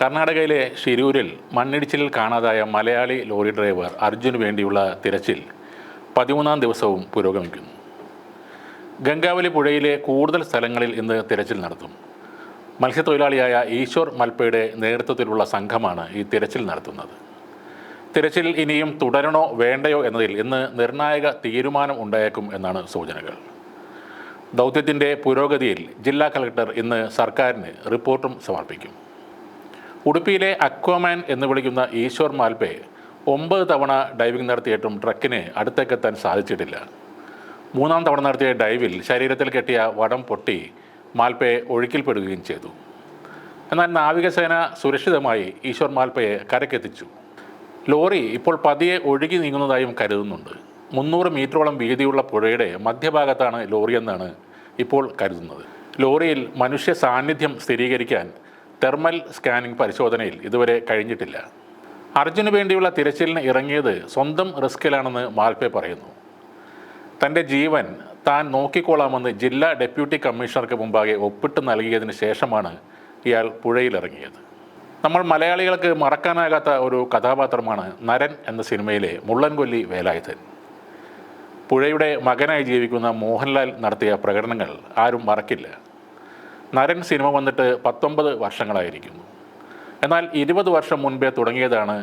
കർണാടകയിലെ ഷിരൂരിൽ മണ്ണിടിച്ചിലിൽ കാണാതായ മലയാളി ലോറി ഡ്രൈവർ അർജുന് വേണ്ടിയുള്ള തിരച്ചിൽ പതിമൂന്നാം ദിവസവും പുരോഗമിക്കുന്നു. ഗംഗാവലി പുഴയിലെ കൂടുതൽ സ്ഥലങ്ങളിൽ ഇന്ന് തിരച്ചിൽ നടത്തും. മത്സ്യത്തൊഴിലാളിയായ ഈശ്വർ മൽപ്പയുടെ നേതൃത്വത്തിലുള്ള സംഘമാണ് ഈ തിരച്ചിൽ നടത്തുന്നത്. തിരച്ചിൽ ഇനിയും തുടരണോ വേണ്ടയോ എന്നതിൽ ഇന്ന് നിർണായക തീരുമാനം ഉണ്ടായേക്കും എന്നാണ് സൂചനകൾ. ദൗത്യത്തിന്റെ പുരോഗതിയിൽ ജില്ലാ കളക്ടർ ഇന്ന് സർക്കാരിന് റിപ്പോർട്ടും സമർപ്പിക്കും. ഉടുപ്പിയിലെ അക്വാമാൻ എന്ന് വിളിക്കുന്ന ഈശ്വർ മാൽപെ ഒമ്പത് തവണ ഡൈവിംഗ് നടത്തിയിട്ടും ട്രക്കിന് അടുത്തേക്കെത്താൻ സാധിച്ചിട്ടില്ല. മൂന്നാം തവണ നടത്തിയ ഡൈവിൽ ശരീരത്തിൽ കെട്ടിയ വടം പൊട്ടി മാൽപയെ ഒഴുക്കിൽപ്പെടുകയും ചെയ്തു. എന്നാൽ നാവികസേന സുരക്ഷിതമായി ഈശ്വർ മാൽപയെ കരക്കെത്തിച്ചു ലോറി ഇപ്പോൾ പതിയെ ഒഴുകി നീങ്ങുന്നതായും കരുതുന്നുണ്ട്. മുന്നൂറ് മീറ്ററോളം വീതിയുള്ള പുഴയുടെ മധ്യഭാഗത്താണ് ലോറിയെന്നാണ് ഇപ്പോൾ കരുതുന്നത്. ലോറിയിൽ മനുഷ്യ സാന്നിധ്യം സ്ഥിരീകരിക്കാൻ തെർമൽ സ്കാനിംഗ് പരിശോധനയിൽ ഇതുവരെ കഴിഞ്ഞിട്ടില്ല. അർജുന് വേണ്ടിയുള്ള തിരച്ചിലിന് ഇറങ്ങിയത് സ്വന്തം റിസ്കിലാണെന്ന് മാൽപേ പറയുന്നു. തന്റെ ജീവൻ താൻ നോക്കിക്കോളാമെന്ന് ജില്ലാ ഡെപ്യൂട്ടി കമ്മീഷണർക്ക് മുമ്പാകെ ഒപ്പിട്ട് നൽകിയതിന് ശേഷമാണ് ഇയാൾ പുഴയിലിറങ്ങിയത്. നമ്മൾ മലയാളികൾക്ക് മറക്കാനാകാത്ത ഒരു കഥാപാത്രമാണ് നരൻ എന്ന സിനിമയിലെ മുള്ളൻകൊല്ലി വേലായുധൻ. പുഴയുടെ മകനായി ജീവിക്കുന്ന മോഹൻലാൽ നടത്തിയ പ്രകടനങ്ങൾ ആരും മറക്കില്ല. നരൻ സിനിമ വന്നിട്ട് പത്തൊമ്പത് വർഷങ്ങളായിരിക്കുന്നു. എന്നാൽ ഇരുപത് വർഷം മുൻപേ തുടങ്ങിയതാണ്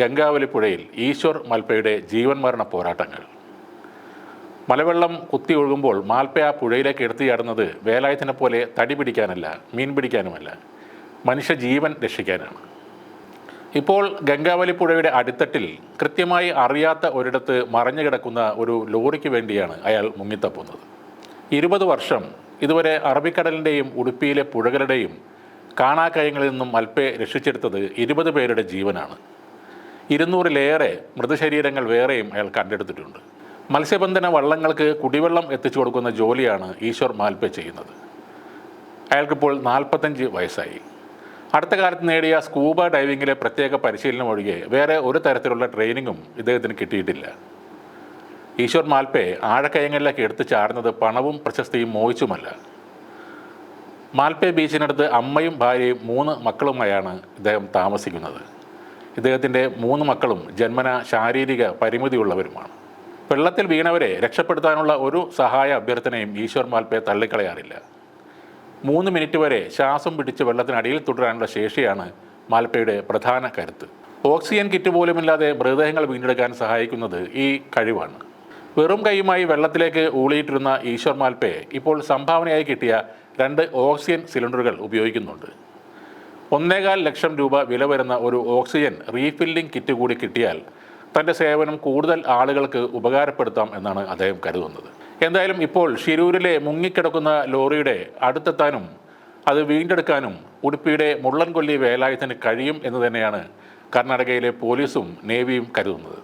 ഗംഗാവലി പുഴയിൽ ഈശ്വർ മൽപ്പയുടെ ജീവൻ മരണ പോരാട്ടങ്ങൾ. മലവെള്ളം കുത്തി ഒഴുകുമ്പോൾ മാൽപ്പ ആ പുഴയിലേക്ക് എടുത്തുചാടുന്നത് വേലായത്തിനെ പോലെ തടി പിടിക്കാനല്ല മീൻ പിടിക്കാനുമല്ല മനുഷ്യ ജീവൻ രക്ഷിക്കാനാണ്. ഇപ്പോൾ ഗംഗാവലി പുഴയുടെ അടിത്തട്ടിൽ കൃത്യമായി അറിയാത്ത ഒരിടത്ത് മറഞ്ഞു കിടക്കുന്ന ഒരു ലോറിക്ക് വേണ്ടിയാണ് അയാൾ മുങ്ങിത്തപ്പുന്നത്. ഇരുപത് വർഷം ഇതുവരെ അറബിക്കടലിന്റെയും ഉടുപ്പിയിലെ പുഴകളുടെയും കാണാക്കയങ്ങളിൽ നിന്നും അൽപ്പെ രക്ഷിച്ചെടുത്തത് ഇരുപത് പേരുടെ ജീവനാണ്. ഇരുന്നൂറിലേറെ മൃതശരീരങ്ങൾ വേറെയും അയാൾ കണ്ടെടുത്തിട്ടുണ്ട്. മത്സ്യബന്ധന വള്ളങ്ങൾക്ക് കുടിവെള്ളം എത്തിച്ചു കൊടുക്കുന്ന ജോലിയാണ് ഈശ്വർ മാൽപ്പ ചെയ്യുന്നത്. അയാൾക്കിപ്പോൾ നാൽപ്പത്തഞ്ച് വയസ്സായി. അടുത്ത കാലത്ത് നേടിയ സ്കൂബ ഡൈവിങ്ങിലെ പ്രത്യേക പരിശീലനം ഒഴികെ വേറെ ഒരു തരത്തിലുള്ള ട്രെയിനിങ്ങും ഇദ്ദേഹത്തിന് കിട്ടിയിട്ടില്ല. ഈശ്വർ മാൽപ്പെ ആഴക്കയങ്ങളിലേക്ക് എടുത്തു ചാടുന്നത് പണവും പ്രശസ്തിയും മോഹിച്ചുമല്ല. മാൽപ്പെ ബീച്ചിനടുത്ത് അമ്മയും ഭാര്യയും മൂന്ന് മക്കളുമായാണ് ഇദ്ദേഹം താമസിക്കുന്നത്. ഇദ്ദേഹത്തിന്റെ മൂന്ന് മക്കളും ജന്മന ശാരീരിക പരിമിതിയുള്ളവരുമാണ്. വെള്ളത്തിൽ വീണവരെ രക്ഷപ്പെടുത്താനുള്ള ഒരു സഹായ അഭ്യർത്ഥനയും ഈശ്വർ മാൽപ്പെ തള്ളിക്കളയാറില്ല. മൂന്ന് മിനിറ്റ് വരെ ശ്വാസം പിടിച്ച് വെള്ളത്തിനടിയിൽ തുടരാനുള്ള ശേഷിയാണ് മാൽപ്പയുടെ പ്രധാന കരുത്ത്. ഓക്സിജൻ കിറ്റ് പോലുമില്ലാതെ മൃതദേഹങ്ങൾ വീണ്ടെടുക്കാൻ സഹായിക്കുന്നത് ഈ കഴിവാണ്. വെറും കൈയുമായി വെള്ളത്തിലേക്ക് ഊളിയിട്ടിരുന്ന ഈശ്വർ മാൽപ്പയെ ഇപ്പോൾ സംഭാവനയായി കിട്ടിയ രണ്ട് ഓക്സിജൻ സിലിണ്ടറുകൾ ഉപയോഗിക്കുന്നുണ്ട്. ഒന്നേകാൽ ലക്ഷം രൂപ വില വരുന്ന ഒരു ഓക്സിജൻ റീഫില്ലിംഗ് കിറ്റ് കൂടി കിട്ടിയാൽ തന്റെ സേവനം കൂടുതൽ ആളുകൾക്ക് ഉപകാരപ്പെടുത്താം എന്നാണ് അദ്ദേഹം കരുതുന്നത്. എന്തായാലും ഇപ്പോൾ ഷിരൂരിലെ മുങ്ങിക്കിടക്കുന്ന ലോറിയുടെ അടുത്തെത്താനും അത് വീണ്ടെടുക്കാനും ഉടുപ്പിയുടെ മുള്ളൻകൊല്ലി വേലായുധന് കഴിയും എന്ന് തന്നെയാണ് കർണാടകയിലെ പോലീസും നേവിയും കരുതുന്നത്.